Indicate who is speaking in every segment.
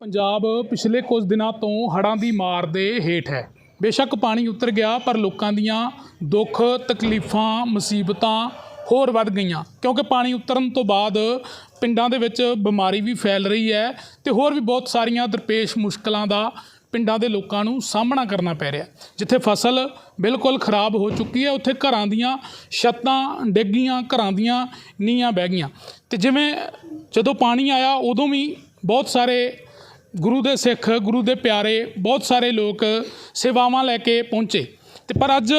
Speaker 1: ਪੰਜਾਬ ਪਿਛਲੇ ਕੁਝ ਦਿਨਾਂ ਤੋਂ ਹੜ੍ਹਾਂ ਦੀ ਮਾਰ ਦੇ ਹੇਠ ਹੈ। ਬੇਸ਼ੱਕ ਪਾਣੀ ਉਤਰ ਗਿਆ, ਪਰ ਲੋਕਾਂ ਦੀਆਂ ਦੁੱਖ, ਤਕਲੀਫਾਂ, ਮੁਸੀਬਤਾਂ ਹੋਰ ਵੱਧ ਗਈਆਂ। ਕਿਉਂਕਿ ਪਾਣੀ ਉਤਰਨ ਤੋਂ ਬਾਅਦ ਪਿੰਡਾਂ ਦੇ ਵਿੱਚ ਬਿਮਾਰੀ ਵੀ ਫੈਲ ਰਹੀ ਹੈ ਤੇ ਹੋਰ ਵੀ ਬਹੁਤ ਸਾਰੀਆਂ ਦਰਪੇਸ਼ ਮੁਸ਼ਕਲਾਂ ਦਾ ਪਿੰਡਾਂ ਦੇ ਲੋਕਾਂ ਨੂੰ ਸਾਹਮਣਾ ਕਰਨਾ ਪੈ ਰਿਹਾ ਜਿੱਥੇ ਫਸਲ ਬਿਲਕੁਲ ਖਰਾਬ ਹੋ ਚੁੱਕੀ ਹੈ, ਉੱਥੇ ਘਰਾਂ ਦੀਆਂ ਛੱਤਾਂ ਡਿੱਗੀਆਂ, ਘਰਾਂ ਦੀਆਂ ਨੀਆਂ ਬਹਿ ਗਈਆਂ। ਤੇ ਜਿਵੇਂ ਜਦੋਂ ਪਾਣੀ ਆਇਆ, ਉਦੋਂ ਵੀ ਬਹੁਤ ਸਾਰੇ ਗੁਰੂ ਦੇ ਸਿੱਖ, ਗੁਰੂ ਦੇ ਪਿਆਰੇ ਬਹੁਤ ਸਾਰੇ ਲੋਕ ਸੇਵਾਵਾਂ ਲੈ ਕੇ ਪਹੁੰਚੇ। ਤੇ ਪਰ ਅੱਜ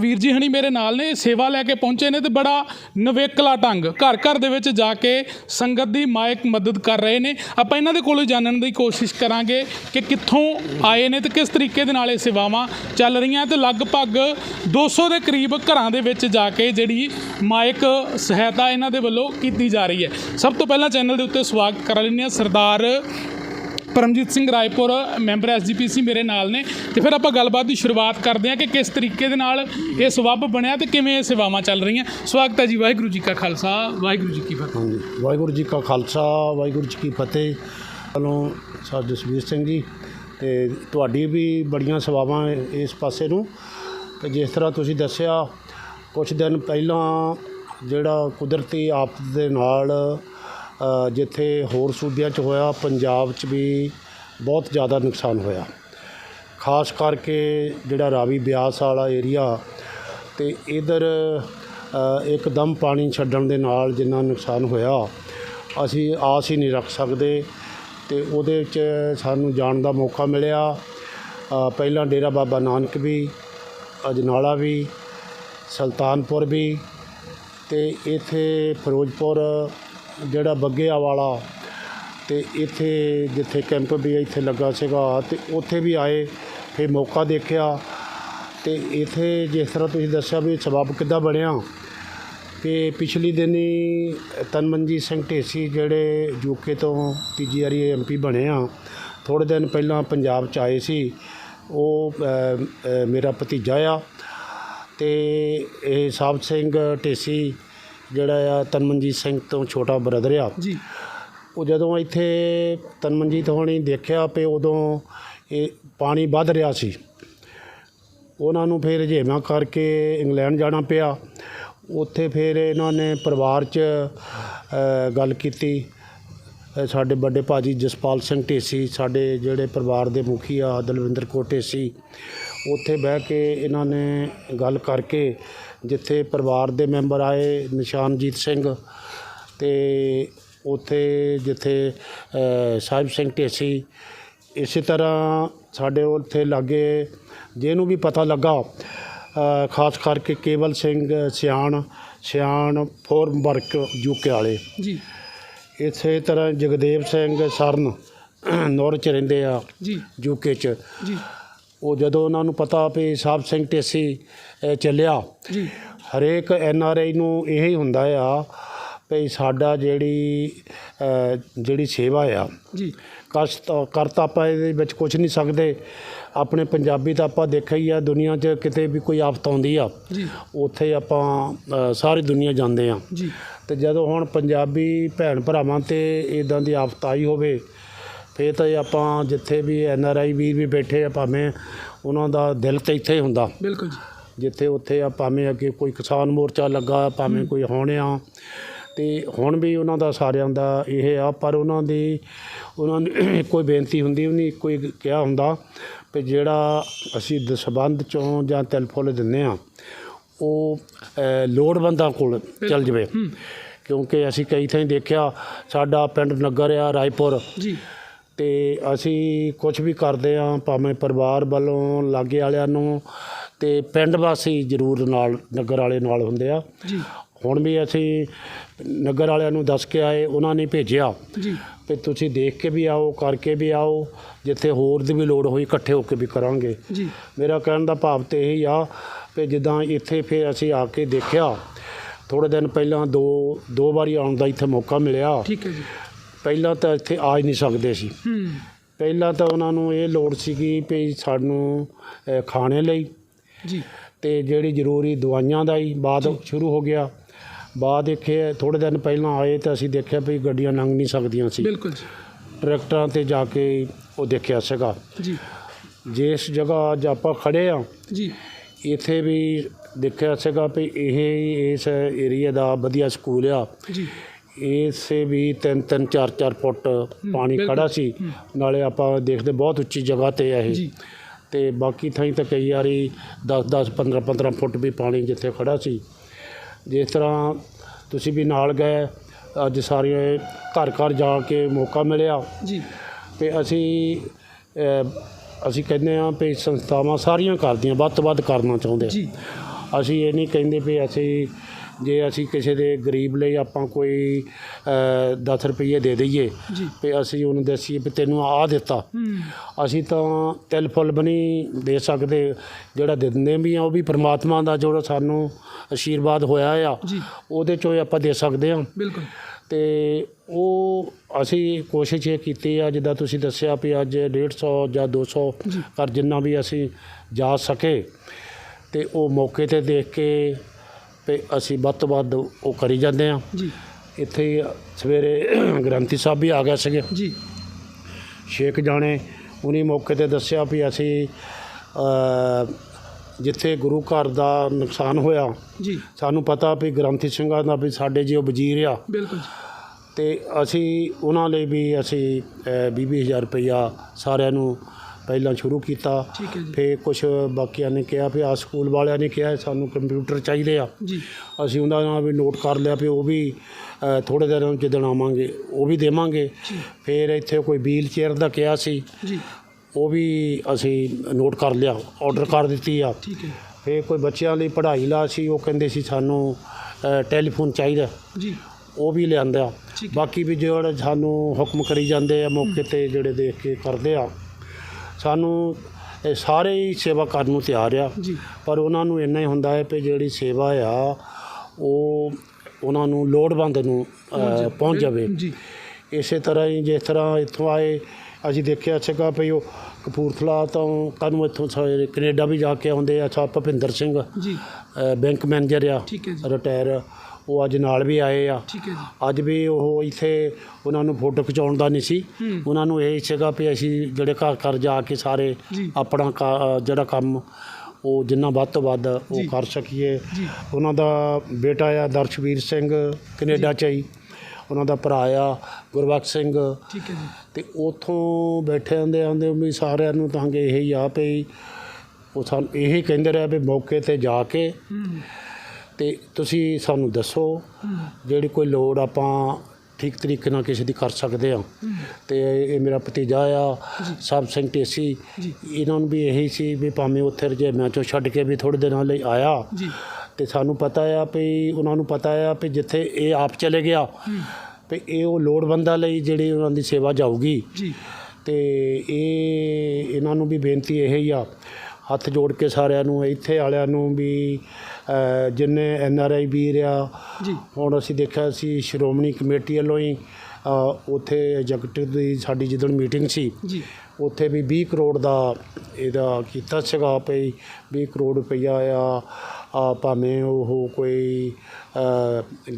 Speaker 1: ਵੀਰ ਜੀ ਹਣੀ ਮੇਰੇ ਨਾਲ ਨੇ, ਸੇਵਾ ਲੈ ਕੇ ਪਹੁੰਚੇ ਨੇ ਤੇ ਬੜਾ ਨਵੇਕਲਾ ਢੰਗ ਘਰ ਘਰ ਦੇ ਵਿੱਚ ਜਾ ਕੇ ਸੰਗਤ ਦੀ ਮਾਇਕ ਮਦਦ ਕਰ ਰਹੇ ਨੇ। ਆਪਾਂ ਇਹਨਾਂ ਦੇ ਕੋਲੋਂ ਜਾਣਨ ਦੀ ਕੋਸ਼ਿਸ਼ ਕਰਾਂਗੇ ਕਿ ਕਿੱਥੋਂ ਆਏ ਨੇ ਤੇ ਕਿਸ ਤਰੀਕੇ ਦੇ ਨਾਲ ਇਹ ਸੇਵਾਵਾਂ ਚੱਲ ਰਹੀਆਂ ਤੇ ਲਗਭਗ 200 ਦੇ ਕਰੀਬ ਘਰਾਂ ਦੇ ਵਿੱਚ ਜਾ ਕੇ ਜਿਹੜੀ ਮਾਇਕ ਸਹਾਇਤਾ ਇਹਨਾਂ ਦੇ ਵੱਲੋਂ ਕੀਤੀ ਜਾ ਰਹੀ ਹੈ। ਸਭ ਤੋਂ ਪਹਿਲਾਂ ਚੈਨਲ ਦੇ ਉੱਤੇ ਸਵਾਗਤ ਕਰ ਲੈਂਦੇ ਹਾਂ ਸਰਦਾਰ ਪਰਮਜੀਤ ਸਿੰਘ ਰਾਏਪੁਰ, ਮੈਂਬਰ ਐਸਜੀਪੀਸੀ ਮੇਰੇ ਨਾਲ ਨੇ। ਤੇ ਫਿਰ ਆਪਾਂ ਗੱਲਬਾਤ ਦੀ ਸ਼ੁਰੂਆਤ ਕਰਦੇ ਹਾਂ ਕਿ ਕਿਸ ਤਰੀਕੇ ਦੇ ਨਾਲ ਇਹ ਸਬੱਬ ਬਣਿਆ ਤੇ ਕਿਵੇਂ ਇਹ ਸੇਵਾਵਾਂ ਚੱਲ ਰਹੀਆਂ। ਸਵਾਗਤ ਹੈ ਜੀ, ਵਾਹਿਗੁਰੂ ਜੀ ਕਾ ਖਾਲਸਾ, ਵਾਹਿਗੁਰੂ ਜੀ ਕੀ ਫਤਿਹ।
Speaker 2: ਹਾਂਜੀ, ਵਾਹਿਗੁਰੂ ਜੀ ਕਾ ਖਾਲਸਾ, ਵਾਹਿਗੁਰੂ ਜੀ ਕੀ ਫਤਿਹ। ਵੱਲੋਂ ਸਰ ਜਸਵੀਰ ਸਿੰਘ ਜੀ, ਤੇ ਤੁਹਾਡੀ ਵੀ ਬੜੀਆਂ ਸੇਵਾਵਾਂ ਇਸ ਪਾਸੇ ਨੂੰ। ਤੇ ਜਿਸ ਤਰ੍ਹਾਂ ਤੁਸੀਂ ਦੱਸਿਆ ਕੁਝ ਦਿਨ ਪਹਿਲਾਂ ਜਿਹੜਾ ਕੁਦਰਤੀ ਆਫਤ ਦੇ ਨਾਲ ਜਿੱਥੇ ਹੋਰ ਸੂਬਿਆਂ 'ਚ ਹੋਇਆ, ਪੰਜਾਬ 'ਚ ਵੀ ਬਹੁਤ ਜ਼ਿਆਦਾ ਨੁਕਸਾਨ ਹੋਇਆ। ਖਾਸ ਕਰਕੇ ਜਿਹੜਾ ਰਾਵੀ ਬਿਆਸ ਵਾਲਾ ਏਰੀਆ ਤੇ ਇਧਰ ਇੱਕਦਮ ਪਾਣੀ ਛੱਡਣ ਦੇ ਨਾਲ ਜਿੰਨਾ ਨੁਕਸਾਨ ਹੋਇਆ, ਅਸੀਂ ਆਸ ਹੀ ਨਹੀਂ ਰੱਖ ਸਕਦੇ ਤੇ ਉਹਦੇ ਵਿੱਚ ਸਾਨੂੰ ਜਾਣ ਦਾ ਮੌਕਾ ਮਿਲਿਆ। ਪਹਿਲਾਂ ਡੇਰਾ ਬਾਬਾ ਨਾਨਕ ਵੀ, ਅਜਨਾਲਾ ਵੀ, ਸੁਲਤਾਨਪੁਰ ਵੀ ਤੇ ਇੱਥੇ ਫਿਰੋਜ਼ਪੁਰ ਜਿਹੜਾ ਬੱਗਿਆ ਵਾਲਾ ਤੇ ਇੱਥੇ ਜਿੱਥੇ ਕੈਂਪ ਵੀ ਇੱਥੇ ਲੱਗਾ ਸੀਗਾ ਤੇ ਉੱਥੇ ਵੀ ਆਏ, ਫਿਰ ਮੌਕਾ ਦੇਖਿਆ ਤੇ ਇੱਥੇ ਜਿਸ ਤਰ੍ਹਾਂ ਤੁਸੀਂ ਦੱਸਿਆ ਵੀ ਸਬਬ ਕਿੱਦਾਂ ਬਣਿਆ ਕਿ ਪਿਛਲੀ ਦਿਨੀ ਤਨਮਨਜੀਤ ਸਿੰਘ ਢੇਸੀ ਜਿਹੜੇ ਯੂਕੇ ਤੋਂ ਤੀਜੀ ਵਾਰੀ ਐਮਪੀ ਬਣੇ ਆ, ਥੋੜ੍ਹੇ ਦਿਨ ਪਹਿਲਾਂ ਪੰਜਾਬ ਚ ਆਏ ਸੀ, ਉਹ ਮੇਰਾ ਭਤੀਜਾ ਆ ਤੇ ਇਹ ਸਾਹਿਬ ਸਿੰਘ ਢੇਸੀ ਜਿਹੜਾ ਆ ਤਨਮਨਜੀਤ ਸਿੰਘ ਤੋਂ ਛੋਟਾ ਬ੍ਰਦਰ ਆ।
Speaker 1: ਜੀ।
Speaker 2: ਉਹ ਜਦੋਂ ਇੱਥੇ ਤਨਮਨਜੀਤ ਹੋਣੀ ਦੇਖਿਆ ਪਏ ਉਦੋਂ ਇਹ ਪਾਣੀ ਵੱਧ ਰਿਹਾ ਸੀ। ਉਹਨਾਂ ਨੂੰ ਫਿਰ ਰਜੇਵਾਂ ਕਰਕੇ ਇੰਗਲੈਂਡ ਜਾਣਾ ਪਿਆ। ਉੱਥੇ ਫਿਰ ਇਹਨਾਂ ਨੇ ਪਰਿਵਾਰ 'ਚ ਗੱਲ ਕੀਤੀ। ਸਾਡੇ ਵੱਡੇ ਭਾਜੀ ਜਸਪਾਲ ਸਿੰਘ ਢੇਸੀ ਸਾਡੇ ਜਿਹੜੇ ਪਰਿਵਾਰ ਦੇ ਮੁਖੀ ਆ ਦਲਵਿੰਦਰ ਕੌਰ ਢੇਸੀ ਉੱਥੇ ਬਹਿ ਕੇ ਇਹਨਾਂ ਨੇ ਗੱਲ ਕਰਕੇ ਜਿੱਥੇ ਪਰਿਵਾਰ ਦੇ ਮੈਂਬਰ ਆਏ ਨਿਸ਼ਾਨਜੀਤ ਸਿੰਘ ਤੇ ਉੱਥੇ ਜਿੱਥੇ ਸਾਹਿਬ ਸਿੰਘ ਢੇਸੀ। ਇਸੇ ਤਰ੍ਹਾਂ ਸਾਡੇ ਉੱਥੇ ਲਾਗੇ ਜਿਹਨੂੰ ਵੀ ਪਤਾ ਲੱਗਾ ਖਾਸ ਕਰਕੇ Kewal Singh Sian Sian forum work UK ਵਾਲੇ।
Speaker 1: ਜੀ।
Speaker 2: ਇਸੇ ਤਰ੍ਹਾਂ ਜਗਦੇਵ ਸਿੰਘ ਸਰਨ ਨੌਰ ਚ ਰਹਿੰਦੇ ਆ
Speaker 1: ਜੀ।
Speaker 2: ਯੂਕੇ ਚ।
Speaker 1: ਜੀ।
Speaker 2: ਉਹ ਜਦੋਂ ਉਹਨਾਂ ਨੂੰ ਪਤਾ ਵੀ ਸਾਹਿਬ ਸਿੰਘ ਢੇਸੀ ਚੱਲਿਆ।
Speaker 1: ਜੀ।
Speaker 2: ਹਰੇਕ ਐਨ ਆਰ ਆਈ ਨੂੰ ਇਹ ਹੀ ਹੁੰਦਾ ਆ ਵੀ ਸਾਡਾ ਜਿਹੜੀ ਜਿਹੜੀ ਸੇਵਾ ਆ
Speaker 1: ਜੀ।
Speaker 2: ਕਸ਼ਟ ਕਰ ਤਾਂ ਆਪਾਂ ਇਹਦੇ ਵਿੱਚ ਕੁਝ ਨਹੀਂ ਸਕਦੇ। ਆਪਣੇ ਪੰਜਾਬੀ ਤਾਂ ਆਪਾਂ ਦੇਖਿਆ ਹੀ ਆ ਦੁਨੀਆ 'ਚ ਕਿਤੇ ਵੀ ਕੋਈ ਆਫਤ ਆਉਂਦੀ ਆ
Speaker 1: ਜੀ।
Speaker 2: ਉੱਥੇ ਆਪਾਂ ਸਾਰੀ ਦੁਨੀਆ ਜਾਂਦੇ ਆ।
Speaker 1: ਜੀ।
Speaker 2: ਤੇ ਜਦੋਂ ਹੁਣ ਪੰਜਾਬੀ ਭੈਣ ਭਰਾਵਾਂ ਤੇ ਇਦਾਂ ਦੀ ਆਫਤ ਆਈ ਹੋਵੇ ਫੇਰ ਤਾਂ ਇਹ ਆਪਾਂ ਜਿੱਥੇ ਵੀ ਐਨ ਆਰ ਆਈ ਵੀਰ ਵੀ ਬੈਠੇ ਆ ਭਾਵੇਂ ਉਹਨਾਂ ਦਾ ਦਿਲ ਤੇ ਇੱਥੇ ਹੀ ਹੁੰਦਾ।
Speaker 1: ਬਿਲਕੁਲ ਜੀ।
Speaker 2: ਜਿੱਥੇ ਉੱਥੇ ਆ ਭਾਵੇਂ ਅੱਗੇ ਕੋਈ ਕਿਸਾਨ ਮੋਰਚਾ ਲੱਗਾ ਭਾਵੇਂ ਕੋਈ ਹੁਣ ਆ। ਤੇ ਹੁਣ ਵੀ ਉਹਨਾਂ ਦਾ ਸਾਰਿਆਂ ਦਾ ਇਹ ਆ ਪਰ ਉਹਨਾਂ ਦੀ ਉਹਨਾਂ ਨੇ ਕੋਈ ਬੇਨਤੀ ਹੁੰਦੀ ਉਹਨੇ ਕੋਈ ਕਿਹਾ ਹੁੰਦਾ ਵੀ ਜਿਹੜਾ ਅਸੀਂ ਦਸਬੰਧ ਚੋਂ ਜਾਂ ਤਿਲ ਫੁੱਲ ਦਿੰਦੇ ਆ ਉਹ ਲੋੜਵੰਦਾਂ ਕੋਲ ਚੱਲ ਜਵੇ। ਕਿਉਂਕਿ ਅਸੀਂ ਕਈ ਥਾਂ ਦੇਖਿਆ ਸਾਡਾ ਪਿੰਡ ਨਗਰ ਆ ਰਾਏਪੁਰ।
Speaker 1: ਜੀ।
Speaker 2: ਤੇ ਅਸੀਂ ਕੁਝ ਵੀ ਕਰਦੇ ਆ ਭਾਵੇਂ ਪਰਿਵਾਰ ਵੱਲੋਂ ਲਾਗੇ ਵਾਲਿਆਂ ਨੂੰ ਤੇ ਪਿੰਡ ਵਾਸੀ ਜ਼ਰੂਰ ਨਾਲ ਨਗਰ ਵਾਲੇ ਨਾਲ ਹੁੰਦੇ ਆ।
Speaker 1: ਜੀ।
Speaker 2: ਹੁਣ ਵੀ ਅਸੀਂ ਨਗਰ ਵਾਲਿਆਂ ਨੂੰ ਦੱਸ ਕੇ ਆਏ ਉਹਨਾਂ ਨੇ ਭੇਜਿਆ।
Speaker 1: ਜੀ।
Speaker 2: ਵੀ ਤੁਸੀਂ ਦੇਖ ਕੇ ਵੀ ਆਓ ਕਰਕੇ ਵੀ ਆਓ ਜਿੱਥੇ ਹੋਰ ਦੀ ਵੀ ਲੋੜ ਹੋਈ ਇਕੱਠੇ ਹੋ ਕੇ ਵੀ ਕਰਾਂਗੇ।
Speaker 1: ਜੀ।
Speaker 2: ਮੇਰਾ ਕਹਿਣ ਦਾ ਭਾਵ ਤੇ ਇਹੀ ਆ ਵੀ ਜਿੱਦਾਂ ਇੱਥੇ ਫਿਰ ਅਸੀਂ ਆ ਕੇ ਦੇਖਿਆ ਥੋੜੇ ਦਿਨ ਪਹਿਲਾਂ ਦੋ ਦੋ ਵਾਰੀ ਆਉਣ ਦਾ ਇੱਥੇ ਮੌਕਾ ਮਿਲਿਆ।
Speaker 1: ਠੀਕ ਹੈ ਜੀ।
Speaker 2: ਪਹਿਲਾਂ ਤਾਂ ਇੱਥੇ ਆ ਹੀ ਨਹੀਂ ਸਕਦੇ ਸੀ।
Speaker 1: ਹੂੰ।
Speaker 2: ਪਹਿਲਾਂ ਤਾਂ ਉਹਨਾਂ ਨੂੰ ਇਹ ਲੋੜ ਸੀਗੀ ਵੀ ਸਾਨੂੰ ਖਾਣੇ ਲਈ।
Speaker 1: ਜੀ।
Speaker 2: ਤੇ ਜਿਹੜੀ ਜ਼ਰੂਰੀ ਦਵਾਈਆਂ ਦਾ ਹੀ ਬਾਅਦ ਸ਼ੁਰੂ ਹੋ ਗਿਆ। ਬਾਅਦ ਦੇਖੇ ਥੋੜੇ ਦਿਨ ਪਹਿਲਾਂ ਆਏ ਤਾਂ ਅਸੀਂ ਦੇਖਿਆ ਵੀ ਗੱਡੀਆਂ ਲੰਘ ਨਹੀਂ ਸਕਦੀਆਂ ਸੀ।
Speaker 1: ਬਿਲਕੁਲ ਜੀ।
Speaker 2: ਟਰੈਕਟਰਾਂ ਤੇ ਜਾ ਕੇ ਉਹ ਦੇਖਿਆ ਸੀਗਾ।
Speaker 1: ਜੀ।
Speaker 2: ਜਿਸ ਜਗ੍ਹਾ ਅੱਜ ਆਪਾਂ ਖੜੇ ਆ
Speaker 1: ਜੀ।
Speaker 2: ਇੱਥੇ ਵੀ ਦੇਖਿਆ ਸੀਗਾ ਵੀ ਇਹ ਇਸ ਏਰੀਆ ਦਾ ਵਧੀਆ ਸਕੂਲ ਆ।
Speaker 1: ਜੀ।
Speaker 2: ਇਸੇ ਵੀ ਤਿੰਨ ਤਿੰਨ ਚਾਰ ਚਾਰ ਫੁੱਟ ਪਾਣੀ
Speaker 1: ਬਿਲਕੁਲ।
Speaker 2: ਖੜਾ ਸੀ।
Speaker 1: ਹੂੰ।
Speaker 2: ਨਾਲੇ ਆਪਾਂ ਦੇਖਦੇ ਬਹੁਤ ਉੱਚੀ ਜਗ੍ਹਾ ਤੇ ਆ ਇਹ।
Speaker 1: ਜੀ।
Speaker 2: ਤੇ ਬਾਕੀ ਥਾਈਂ ਤਾਂ ਕਈ ਵਾਰੀ 10 10 15 15 ਫੁੱਟ ਵੀ ਪਾਣੀ ਜਿੱਥੇ ਖੜਾ ਸੀ। ਜਿਸ ਤਰ੍ਹਾਂ ਤੁਸੀਂ ਵੀ ਨਾਲ ਗਏ ਅੱਜ ਸਾਰੇ ਘਰ ਘਰ ਜਾ ਕੇ ਮੌਕਾ ਮਿਲਿਆ।
Speaker 1: ਜੀ।
Speaker 2: ਤੇ ਅਸੀਂ ਅਸੀਂ ਕਹਿੰਦੇ ਆ ਵੀ ਸੰਸਥਾਵਾਂ ਸਾਰੀਆਂ ਕਰਦੀਆਂ ਵੱਧ ਤੋਂ ਵੱਧ ਕਰਨਾ ਚਾਹੁੰਦੇ ਆ।
Speaker 1: ਜੀ।
Speaker 2: ਅਸੀਂ ਇਹ ਨਹੀਂ ਕਹਿੰਦੇ ਵੀ ਅਸੀਂ ਜੇ ਅਸੀਂ ਕਿਸੇ ਦੇ ਗਰੀਬ ਲਈ ਆਪਾਂ ਕੋਈ 10 ਰੁਪਏ ਦੇ ਦਈਏ ਵੀ ਅਸੀਂ ਉਹਨੂੰ ਦੱਸੀਏ ਵੀ ਤੈਨੂੰ ਆ ਦਿੱਤਾ। ਅਸੀਂ ਤਾਂ ਤਿਲ ਫੁੱਲ ਨਹੀਂ ਦੇ ਸਕਦੇ ਜਿਹੜਾ ਦੇ ਦਿੰਦੇ ਵੀ ਆ ਉਹ ਵੀ ਪ੍ਰਮਾਤਮਾ ਦਾ ਜਿਹੜਾ ਸਾਨੂੰ ਆਸ਼ੀਰਵਾਦ ਹੋਇਆ ਆ ਉਹਦੇ ਚੋਂ ਹੀ ਆਪਾਂ ਦੇ ਸਕਦੇ ਹਾਂ
Speaker 1: ਬਿਲਕੁਲ।
Speaker 2: ਤੇ ਉਹ ਅਸੀਂ ਕੋਸ਼ਿਸ਼ ਇਹ ਕੀਤੀ ਆ ਜਿੱਦਾਂ ਤੁਸੀਂ ਦੱਸਿਆ ਵੀ ਅੱਜ 150 ਜਾਂ 200
Speaker 1: ਜੀ।
Speaker 2: ਕਰ ਜਿੰਨਾ ਵੀ ਅਸੀਂ ਜਾ ਸਕੇ ਤੇ ਉਹ ਮੌਕੇ ਤੇ ਦੇਖ ਕੇ ਤੇ ਅਸੀਂ ਵੱਧ ਤੋਂ ਵੱਧ ਉਹ ਕਰੀ ਜਾਂਦੇ ਆ
Speaker 1: ਜੀ।
Speaker 2: ਇੱਥੇ ਹੀ ਸਵੇਰੇ ਗ੍ਰੰਥੀ ਸਾਹਿਬ ਵੀ ਆ ਗਏ ਸੀਗੇ।
Speaker 1: ਜੀ।
Speaker 2: ਛੇਕ ਜਾਣੇ ਉਹਨੇ ਮੌਕੇ ਤੇ ਦੱਸਿਆ ਵੀ ਅਸੀਂ ਜਿੱਥੇ ਗੁਰੂ ਘਰ ਦਾ ਨੁਕਸਾਨ ਹੋਇਆ
Speaker 1: ਜੀ।
Speaker 2: ਸਾਨੂੰ ਪਤਾ ਵੀ ਗ੍ਰੰਥੀ ਸਿੰਘਾਂ ਦਾ ਵੀ ਸਾਡੇ ਜੀ ਉਹ ਵਜ਼ੀਰ ਆ।
Speaker 1: ਬਿਲਕੁਲ
Speaker 2: ਤੇ ਅਸੀਂ ਉਹਨਾਂ ਲਈ ਵੀ ਅਸੀਂ ਵੀਹ ਹਜ਼ਾਰ ਰੁਪਈਆ ਸਾਰਿਆਂ ਨੂੰ ਪਹਿਲਾਂ ਸ਼ੁਰੂ ਕੀਤਾ।
Speaker 1: ਠੀਕ ਹੈ ਜੀ।
Speaker 2: ਫਿਰ ਕੁਝ ਬਾਕੀਆਂ ਨੇ ਕਿਹਾ ਵੀ ਆ ਸਕੂਲ ਵਾਲਿਆਂ ਨੇ ਕਿਹਾ ਸਾਨੂੰ ਕੰਪਿਊਟਰ ਚਾਹੀਦੇ ਆ।
Speaker 1: ਜੀ।
Speaker 2: ਅਸੀਂ ਉਹਨਾਂ ਨਾਲ ਵੀ ਨੋਟ ਕਰ ਲਿਆ ਵੀ ਉਹ ਵੀ ਥੋੜੇ ਦਿਨਾਂ ਜਿੱਦਣ ਆਵਾਂਗੇ ਉਹ ਵੀ ਦੇਵਾਂਗੇ।
Speaker 1: ਜੀ।
Speaker 2: ਫਿਰ ਇੱਥੇ ਕੋਈ ਵੀਲ ਚੇਅਰ ਦਾ ਕਿਹਾ ਸੀ।
Speaker 1: ਜੀ।
Speaker 2: ਉਹ ਵੀ ਅਸੀਂ ਨੋਟ ਕਰ ਲਿਆ ਆਰਡਰ ਕਰ ਦਿੱਤੀ ਆ।
Speaker 1: ਠੀਕ ਹੈ।
Speaker 2: ਫਿਰ ਕੋਈ ਬੱਚਿਆਂ ਲਈ ਪੜ੍ਹਾਈ ਲਾ ਸੀ ਉਹ ਕਹਿੰਦੇ ਸੀ ਸਾਨੂੰ ਅ, ਟੈਲੀਫੋਨ ਚਾਹੀਦਾ।
Speaker 1: ਜੀ।
Speaker 2: ਉਹ ਵੀ ਲਿਆਂਦਾ।
Speaker 1: ਠੀਕ ਹੈ।
Speaker 2: ਬਾਕੀ ਵੀ ਜਿਹੜੇ ਸਾਨੂੰ ਹੁਕਮ ਕਰੀ ਜਾਂਦੇ ਆ ਮੌਕੇ ਤੇ ਜਿਹੜੇ ਦੇਖ ਕੇ ਕਰਦੇ ਆ। ਸਾਨੂੰ ਇਹ ਸਾਰੇ ਹੀ ਸੇਵਾ ਕਰਨ ਨੂੰ ਤਿਆਰ ਆ। ਪਰ ਉਹਨਾਂ ਨੂੰ ਇੰਨਾ ਹੀ ਹੁੰਦਾ ਹੈ ਕਿ ਜਿਹੜੀ ਸੇਵਾ ਆ ਉਹ ਉਹਨਾਂ ਨੂੰ ਲੋੜਵੰਦ ਨੂੰ ਪਹੁੰਚ ਜਾਵੇ। ਇਸੇ ਤਰ੍ਹਾਂ ਹੀ ਜਿਸ ਤਰ੍ਹਾਂ ਇੱਥੋਂ ਆਏ ਅਸੀਂ ਦੇਖਿਆ ਸੀਗਾ ਵੀ ਉਹ ਕਪੂਰਥਲਾ ਤੋਂ ਕਾਨੂੰ ਇੱਥੋਂ ਸਾਰੇ ਕੈਨੇਡਾ ਵੀ ਜਾ ਕੇ ਆਉਂਦੇ ਆ ਸਾ ਭੁਪਿੰਦਰ ਸਿੰਘ
Speaker 1: ਜੀ।
Speaker 2: ਬੈਂਕ ਮੈਨੇਜਰ ਆ ਰਿਟਾਇਰ ਉਹ ਅੱਜ ਨਾਲ ਵੀ ਆਏ ਆ।
Speaker 1: ਠੀਕ ਹੈ ਜੀ।
Speaker 2: ਅੱਜ ਵੀ ਉਹ ਇੱਥੇ ਉਹਨਾਂ ਨੂੰ ਫੋਟੋ ਖਿਚਾਉਣ ਦਾ ਨਹੀਂ ਸੀ।
Speaker 1: ਹੂੰ।
Speaker 2: ਉਹਨਾਂ ਨੂੰ ਇਹ ਸੀਗਾ ਵੀ ਅਸੀਂ ਜਿਹੜੇ ਘਰ ਘਰ ਜਾ ਕੇ ਸਾਰੇ ਆਪਣਾ ਕਾ- ਜਿਹੜਾ ਕੰਮ ਉਹ ਜਿੰਨਾ ਵੱਧ ਤੋਂ ਵੱਧ ਉਹ। ਕਰ ਸਕੀਏ। ਉਹਨਾਂ ਦਾ ਬੇਟਾ ਆ ਦਰਸ਼ਵੀਰ ਸਿੰਘ ਕੈਨੇਡਾ ਚ ਹੀ ਉਹਨਾਂ ਦਾ ਭਰਾ ਆ ਗੁਰਬਖਸ਼ ਸਿੰਘ।
Speaker 1: ਠੀਕ ਹੈ ਜੀ।
Speaker 2: ਤੇ ਉਥੋਂ ਬੈਠੇ ਹੁੰਦੇ ਆਂਦੇ ਵੀ ਸਾਰਿਆਂ ਨੂੰ ਤਾਂ ਕਿ ਇਹੀ ਆ ਪਈ ਉਹ ਸਾਨੂੰ ਇਹੀ ਕਹਿੰਦੇ ਰਹੇ ਵੀ ਮੌਕੇ ਤੇ ਜਾ ਕੇ
Speaker 1: ਹੂੰ।
Speaker 2: ਤੇ ਤੁਸੀਂ ਸਾਨੂੰ ਦੱਸੋ ਜਿਹੜੀ ਕੋਈ ਲੋੜ ਆਪਾਂ ਠੀਕ ਤਰੀਕੇ ਨਾਲ ਕਿਸੇ ਦੀ ਕਰ ਸਕਦੇ ਆ ਤੇ ਇਹ ਮੇਰਾ ਭਤੀਜਾ ਆ ਸਬ ਸਿੰਘ ਢੇਸੀ ਇਹਨਾਂ ਨੂੰ ਵੀ ਇਹੀ ਸੀ ਵੀ ਭਾਵੇਂ ਉੱਥੇ ਰਜੇਮਿਆਂ ਚੋਂ ਛੱਡ ਕੇ ਵੀ ਥੋੜੇ ਦਿਨਾਂ ਲਈ ਆਇਆ। ਤੇ ਸਾਨੂੰ ਪਤਾ ਆ ਵੀ ਉਹਨਾਂ ਨੂੰ ਪਤਾ ਆ ਵੀ ਜਿੱਥੇ ਇਹ ਆਪ ਚਲੇ ਗਿਆ ਵੀ ਇਹ ਉਹ ਲੋੜਵੰਦਾਂ ਲਈ ਜਿਹੜੀ ਉਹਨਾਂ ਦੀ ਸੇਵਾ ਜਾਊਗੀ। ਤੇ ਇਹ ਇਹਨਾਂ ਨੂੰ ਵੀ ਬੇਨਤੀ ਇਹ ਹੀ ਆ ਹੱਥ ਜੋੜ ਕੇ ਸਾਰਿਆਂ ਨੂੰ ਇੱਥੇ ਵਾਲਿਆਂ ਨੂੰ ਵੀ ਜਿੰਨੇ ਐਨ ਆਰ ਆਈ ਵੀਰ ਆ
Speaker 1: ਜੀ।
Speaker 2: ਹੁਣ ਅਸੀਂ ਦੇਖਿਆ ਸੀ ਸ਼੍ਰੋਮਣੀ ਕਮੇਟੀ ਵੱਲੋਂ ਹੀ ਉੱਥੇ ਐਗਜ਼ੈਕਟਿਵ ਦੀ ਸਾਡੀ ਜਦੋਂ ਮੀਟਿੰਗ ਸੀ
Speaker 1: ਜੀ।
Speaker 2: ਉੱਥੇ ਵੀ 20 ਕਰੋੜ ਦਾ ਇਹਦਾ ਕੀਤਾ ਸੀਗਾ ਪਈ 20 ਕਰੋੜ ਰੁਪਈਆ ਆ ਆ ਭਾਵੇਂ ਉਹ ਕੋਈ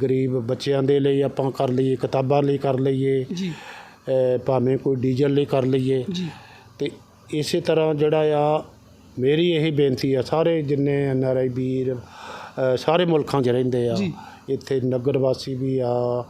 Speaker 2: ਗਰੀਬ ਬੱਚਿਆਂ ਦੇ ਲਈ ਆਪਾਂ ਕਰ ਲਈਏ ਕਿਤਾਬਾਂ ਲਈ ਕਰ ਲਈਏ
Speaker 1: ਜੀ।
Speaker 2: ਭਾਵੇਂ ਕੋਈ ਡੀਜ਼ਲ ਲਈ ਕਰ ਲਈਏ
Speaker 1: ਜੀ।
Speaker 2: ਤੇ ਇਸੇ ਤਰ੍ਹਾਂ ਜਿਹੜਾ ਆ ਮੇਰੀ ਇਹ ਬੇਨਤੀ ਆ ਸਾਰੇ ਜਿੰਨੇ ਐਨ ਆਰ ਆਈ ਵੀਰ ਸਾਰੇ ਮੁਲਕਾਂ 'ਚ ਰਹਿੰਦੇ ਆ। ਇੱਥੇ ਨਗਰ ਵਾਸੀ ਵੀ ਆ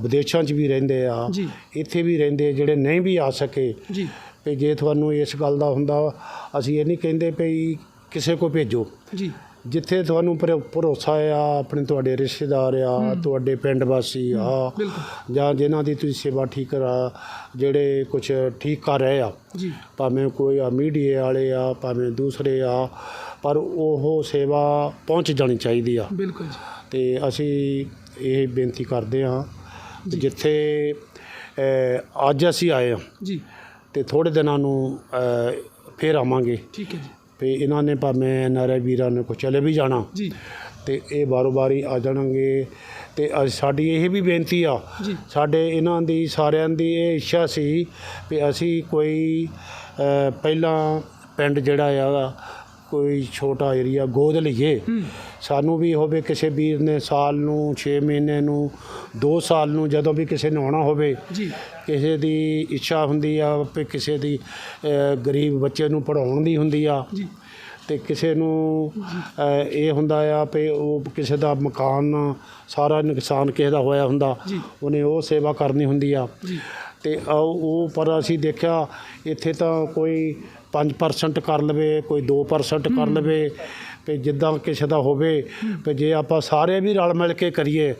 Speaker 2: ਵਿਦੇਸ਼ਾਂ 'ਚ ਵੀ ਰਹਿੰਦੇ ਆ ਇੱਥੇ ਵੀ ਰਹਿੰਦੇ ਜਿਹੜੇ ਨਹੀਂ ਵੀ ਆ ਸਕੇ।
Speaker 1: ਜੀ।
Speaker 2: ਜੇ ਤੁਹਾਨੂੰ ਇਸ ਗੱਲ ਦਾ ਹੁੰਦਾ ਅਸੀਂ ਇਹ ਨਹੀਂ ਕਹਿੰਦੇ ਵੀ ਕਿਸੇ ਕੋ ਭੇਜੋ।
Speaker 1: ਜੀ।
Speaker 2: ਜਿੱਥੇ ਤੁਹਾਨੂੰ ਭਰੋ- ਭਰੋਸਾ ਆ ਆਪਣੇ ਤੁਹਾਡੇ ਰਿਸ਼ਤੇਦਾਰ ਆ ਤੁਹਾਡੇ ਪਿੰਡ ਵਾਸੀ ਆ ਜਾਂ ਜਿਨ੍ਹਾਂ ਦੀ ਤੁਸੀਂ ਸੇਵਾ ਠੀਕ ਕਰਾ ਜਿਹੜੇ ਕੁਝ ਠੀਕ ਕਰ ਰਹੇ ਆ।
Speaker 1: ਜੀ।
Speaker 2: ਭਾਵੇਂ ਕੋਈ ਆ ਮੀਡੀਆ ਵਾਲੇ ਆ ਭਾਵੇਂ ਦੂਸਰੇ ਆ ਪਰ ਉਹ ਸੇਵਾ ਪਹੁੰਚ ਜਾਣੀ ਚਾਹੀਦੀ ਆ।
Speaker 1: ਬਿਲਕੁਲ ਜੀ।
Speaker 2: ਤੇ ਅਸੀਂ ਇਹ ਬੇਨਤੀ ਕਰਦੇ ਹਾਂ ਕਿ ਜਿੱਥੇ ਅੱਜ ਅਸੀਂ ਆਏ ਹਾਂ
Speaker 1: ਜੀ।
Speaker 2: ਤੇ ਥੋੜੇ ਦਿਨਾਂ ਨੂੰ ਅ, ਫਿਰ ਆਵਾਂਗੇ।
Speaker 1: ਠੀਕ ਹੈ ਜੀ।
Speaker 2: ਤੇ ਇਹਨਾਂ ਨੇ ਭਾਵੇਂ ਨਾਰੇ ਵੀਰਾਂ ਨੇ ਕੋ ਚਲੇ ਵੀ ਜਾਣਾ।
Speaker 1: ਜੀ।
Speaker 2: ਤੇ ਇਹ ਬਾਰੋ ਬਾਰੀ ਆ ਜਾਣਗੇ। ਤੇ ਅੱਜ ਸਾਡੀ ਇਹ ਵੀ ਬੇਨਤੀ ਆ ਸਾਡੇ ਇਹਨਾਂ ਦੀ ਸਾਰਿਆਂ ਦੀ ਇਹ ਇੱਛਾ ਸੀ ਵੀ ਅਸੀਂ ਕੋਈ ਪਹਿਲਾਂ ਪਿੰਡ ਜਿਹੜਾ ਆ ਕੋਈ ਛੋਟਾ ਏਰੀਆ ਗੋਦ ਲਈਏ ਸਾਨੂੰ ਵੀ ਹੋਵੇ ਕਿਸੇ ਵੀਰ ਨੇ ਸਾਲ ਨੂੰ 6 ਮਹੀਨੇ ਨੂੰ 2 ਸਾਲ ਨੂੰ ਜਦੋਂ ਵੀ ਕਿਸੇ ਨੇ ਆਉਣਾ ਹੋਵੇ
Speaker 1: ਜੀ।
Speaker 2: ਕਿਸੇ ਦੀ ਇੱਛਾ ਹੁੰਦੀ ਆ ਵੀ ਕਿਸੇ ਦੀ ਗਰੀਬ ਬੱਚੇ ਨੂੰ ਪੜਾਉਣ ਦੀ ਹੁੰਦੀ ਆ
Speaker 1: ਜੀ।
Speaker 2: ਤੇ ਕਿਸੇ ਨੂੰ ਇਹ ਹੁੰਦਾ ਆ ਵੀ ਉਹ ਕਿਸੇ ਦਾ ਮਕਾਨ ਸਾਰਾ ਨੁਕਸਾਨ ਕਿਸੇ ਦਾ ਹੋਇਆ ਹੁੰਦਾ। ਉਹਨੇ ਉਹ ਸੇਵਾ ਕਰਨੀ ਹੁੰਦੀ ਆ। ਤੇ ਉਹ ਪਰ ਅਸੀਂ ਦੇਖਿਆ ਇੱਥੇ ਤਾਂ ਕੋਈ 5% ਕਰ ਲਵੇ ਕੋਈ 2% ਕਰ ਲਵੇ ਤੇ ਜਿੱਦਾਂ ਕਿਸੇ ਦਾ ਹੋਵੇ ਤੇ ਜੇ ਆਪਾਂ ਸਾਰੇ ਵੀ ਰਲ ਮਿਲ ਕੇ ਕਰੀਏ।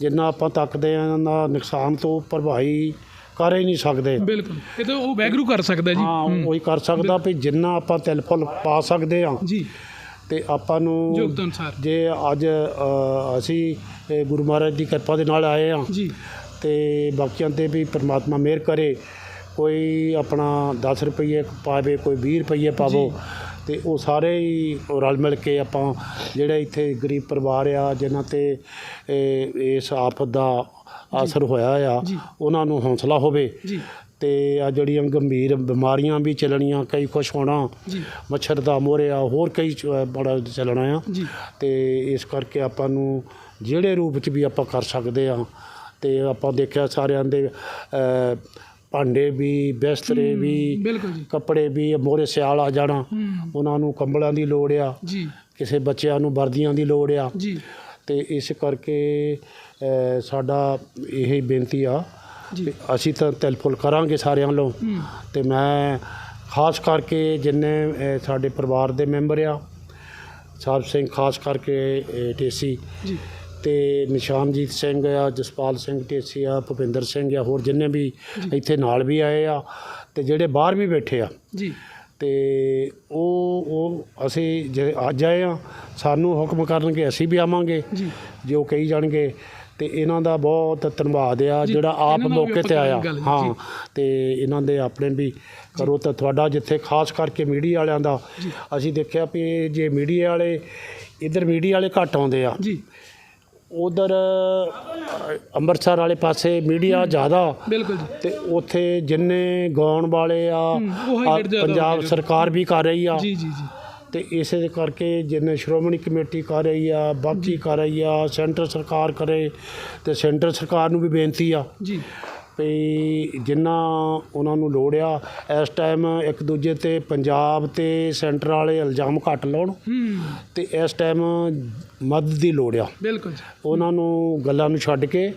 Speaker 2: ਜਿੰਨਾ ਆਪਾਂ ਤੱਕਦੇ ਆ ਨਾ ਨੁਕਸਾਨ ਤੋਂ ਭਰਵਾਈ ਕਰ ਹੀ ਨਹੀਂ ਸਕਦੇ।
Speaker 1: ਬਿਲਕੁਲ। ਇਹ ਤਾਂ ਉਹ ਵੈਗਰੂ ਕਰ ਸਕਦਾ ਜੀ।
Speaker 2: ਹਾਂ
Speaker 1: ਹੂੰ।
Speaker 2: ਉਹੀ ਕਰ ਸਕਦਾ ਵੀ ਜਿੰਨਾ ਆਪਾਂ ਤਿਲ ਫੁੱਲ ਪਾ ਸਕਦੇ ਆ
Speaker 1: ਜੀ।
Speaker 2: ਤੇ ਆਪਾਂ ਨੂੰ ਜੇ ਅੱਜ ਅਸੀਂ ਗੁਰੂ ਮਹਾਰਾਜ ਦੀ ਕਿਰਪਾ ਦੇ ਨਾਲ ਆਏ ਆ
Speaker 1: ਜੀ।
Speaker 2: ਤੇ ਬਾਕੀਆਂ ਤੇ ਵੀ ਪ੍ਰਮਾਤਮਾ ਮਿਹਰ ਕਰੇ ਕੋਈ ਆਪਣਾ 10 ਰੁਪਏ ਪਾਵੇ ਕੋਈ 20 ਰੁਪਏ ਪਾਵੋ ਤੇ ਉਹ ਸਾਰੇ ਹੀ ਰਲ ਮਿਲ ਕੇ ਆਪਾਂ ਜਿਹੜੇ ਇੱਥੇ ਗਰੀਬ ਪਰਿਵਾਰ ਆ ਜਿਨ੍ਹਾਂ ਤੇ ਇਸ ਆਫਤ ਦਾ ਅਸਰ ਹੋਇਆ ਆ। ਉਹਨਾਂ ਨੂੰ ਹੌਸਲਾ ਹੋਵੇ ਤੇ ਆ ਜਿਹੜੀਆਂ ਗੰਭੀਰ ਬਿਮਾਰੀਆਂ ਵੀ ਚੱਲਣੀਆਂ ਕਈ ਕੁਛ ਹੋਣਾ ਮੱਛਰ ਦਾ ਮੋਰਿਆ ਹੋਰ ਕਈ ਬੜਾ ਚੱਲਣਾ ਆ। ਤੇ ਇਸ ਕਰਕੇ ਆਪਾਂ ਨੂੰ ਜਿਹੜੇ ਰੂਪ ਚ ਵੀ ਆਪਾਂ ਕਰ ਸਕਦੇ ਆ ਤੇ ਆਪਾਂ ਦੇਖਿਆ ਸਾਰਿਆਂ ਦੇ ਭਾਂਡੇ ਵੀ ਬਿਸਤਰੇ ਵੀ
Speaker 1: ਬਿਲਕੁਲ ਜੀ।
Speaker 2: ਕੱਪੜੇ ਵੀ ਮੋਰੇ ਸਿਆਲ ਆ ਜਾਣਾ। ਉਹਨਾਂ ਨੂੰ ਕੰਬਲਾਂ ਦੀ ਲੋੜ ਆ।
Speaker 1: ਜੀ।
Speaker 2: ਕਿਸੇ ਬੱਚਿਆਂ ਨੂੰ ਵਰਦੀਆਂ ਦੀ ਲੋੜ ਆ।
Speaker 1: ਜੀ।
Speaker 2: ਤੇ ਇਸ ਕਰਕੇ ਸਾਡਾ ਇਹ ਬੇਨਤੀ ਆ ਅਸੀਂ ਤਾਂ ਤਿਲ ਫੁੱਲ ਕਰਾਂਗੇ ਸਾਰਿਆਂ
Speaker 1: ਹੂੰ।
Speaker 2: ਤੇ ਮੈਂ ਖਾਸ ਕਰਕੇ ਜਿੰਨੇ ਸਾਡੇ ਪਰਿਵਾਰ ਦੇ ਮੈਂਬਰ ਆ ਸਾਹਿਬ ਸਿੰਘ ਖਾਸ ਕਰਕੇ ਟੇਸੀ
Speaker 1: ਜੀ।
Speaker 2: ਤੇ ਨਿਸ਼ਾਨਜੀਤ ਸਿੰਘ ਆ ਜਸਪਾਲ ਸਿੰਘ ਟੇਸੀ ਆ ਭੁਪਿੰਦਰ ਸਿੰਘ ਆ ਹੋਰ ਜਿੰਨੇ ਵੀ ਇੱਥੇ ਨਾਲ ਵੀ ਆਏ ਆ ਤੇ ਜਿਹੜੇ ਬਾਹਰ ਵੀ ਬੈਠੇ ਆ।
Speaker 1: ਜੀ।
Speaker 2: ਤੇ ਉਹ ਉਹ ਅਸੀਂ ਜੇ ਅੱਜ ਆਏ ਆ ਸਾਨੂੰ ਹੁਕਮ ਕਰਨਗੇ ਅਸੀਂ ਵੀ ਆਵਾਂਗੇ
Speaker 1: ਜੀ।
Speaker 2: ਜੋ ਕਹੀ ਜਾਣਗੇ ਤੇ ਇਹਨਾਂ ਦਾ ਬਹੁਤ ਧੰਨਵਾਦ ਆ ਜਿਹੜਾ ਆਪ ਮੌਕੇ ਤੇ ਆਇਆ। ਹਾਂ ਤੇ ਇਹਨਾਂ ਦੇ ਆਪਣੇ ਵੀ ਕਰੋ ਤਾਂ ਤੁਹਾਡਾ ਜਿੱਥੇ ਖਾਸ ਕਰਕੇ ਮੀਡੀਆ ਵਾਲਿਆਂ ਦਾ। ਅਸੀਂ ਦੇਖਿਆ ਵੀ ਜੇ ਮੀਡੀਆ ਵਾਲੇ ਇਧਰ ਮੀਡੀਆ ਵਾਲੇ ਘੱਟ ਆਉਂਦੇ ਆ।
Speaker 1: ਜੀ।
Speaker 2: ਉਧਰ ਅੰਮ੍ਰਿਤਸਰ ਵਾਲੇ ਪਾਸੇ ਮੀਡੀਆ ਜ਼ਿਆਦਾ।
Speaker 1: ਬਿਲਕੁਲ ਜੀ।
Speaker 2: ਤੇ ਉੱਥੇ ਜਿੰਨੇ ਗਾਉਣ ਵਾਲੇ ਆ ਪੰਜਾਬ ਸਰਕਾਰ ਵੀ ਕਰ ਰਹੀ ਆ।
Speaker 1: ਜੀ ਜੀ ਜੀ।
Speaker 2: ਤੇ ਇਸੇ ਦੇ ਕਰਕੇ ਜਿੰਨੇ ਸ਼੍ਰੋਮਣੀ ਕਮੇਟੀ ਕਰ ਰਹੀ ਆ ਬਾਕੀ ਕਰ ਰਹੀ ਆ ਸੈਂਟਰ ਸਰਕਾਰ ਕਰੇ ਤੇ ਸੈਂਟਰ ਸਰਕਾਰ ਨੂੰ ਵੀ ਬੇਨਤੀ ਆ।
Speaker 1: ਜੀ।
Speaker 2: ਵੀ ਜਿੰਨਾ ਉਹਨਾਂ ਨੂੰ ਲੋੜ ਆ ਇਸ ਟਾਈਮ ਇੱਕ ਦੂਜੇ ਤੇ ਪੰਜਾਬ ਤੇ ਸੈਂਟਰ ਵਾਲੇ ਇਲਜ਼ਾਮ ਘੱਟ ਲਾਉਣ ਤੇ ਇਸ ਟਾਈਮ ਮਦਦ ਦੀ ਲੋੜ ਆ।
Speaker 1: ਬਿਲਕੁਲ
Speaker 2: ਉਹਨਾਂ ਨੂੰ ਗੱਲਾਂ ਨੂੰ ਛੱਡ ਕੇ